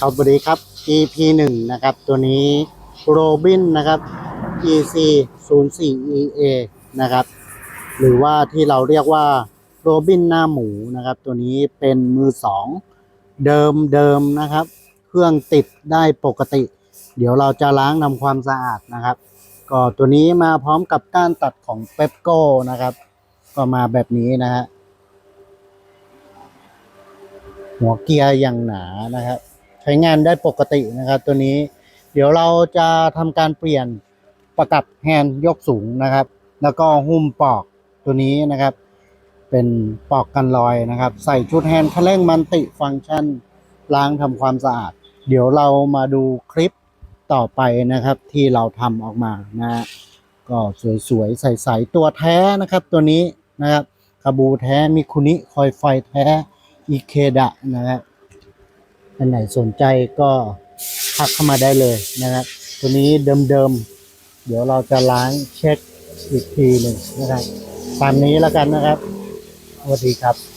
ครับสวัสดีครับ EP หนึ่งนะครับ ตัวนี้โรบินนะครับ EC 0 4 EA นะครับ หรือว่าที่เราเรียกว่าโรบินหน้าหมูนะครับ ตัวนี้เป็นมือสองเดิมเดิมนะครับ เครื่องติดได้ปกติ เดี๋ยวเราจะล้างทำความสะอาดนะครับ ก็ตัวนี้มาพร้อมกับก้านตัดของเปปโก้นะครับ ก็มาแบบนี้นะฮะหัวเกียร์อย่างหนานะครับ ช้งานได้ปกตินะครับ ตัวนี้ เดี๋ยวเราจะทำการเปลี่ยนประกับแฮนด์ยกสูงนะครับ แล้วก็หุ้มปอกตัวนี้นะครับ เป็นปอกกันรอยนะครับ ใส่ชุดแฮนด์คันเร่งมันติฟังก์ชันล้างทำความสะอาด เดี๋ยวเรามาดูคลิปต่อไปนะครับ ที่เราทำออกมานะฮะก็สวยๆใสๆตัวแท้นะครับ ตัวนี้นะครับคาบูแท้มิคุนิคอยไฟแท้อิเคดะนะครับ อันไหนสนใจก็ทักเข้ามาได้เลยนะครับ ตัวนี้เดิมๆ เดี๋ยวเราจะล้างเช็คอีกทีหนึ่งนะครับ ตามนี้แล้วกันนะครับสวัสดีครับ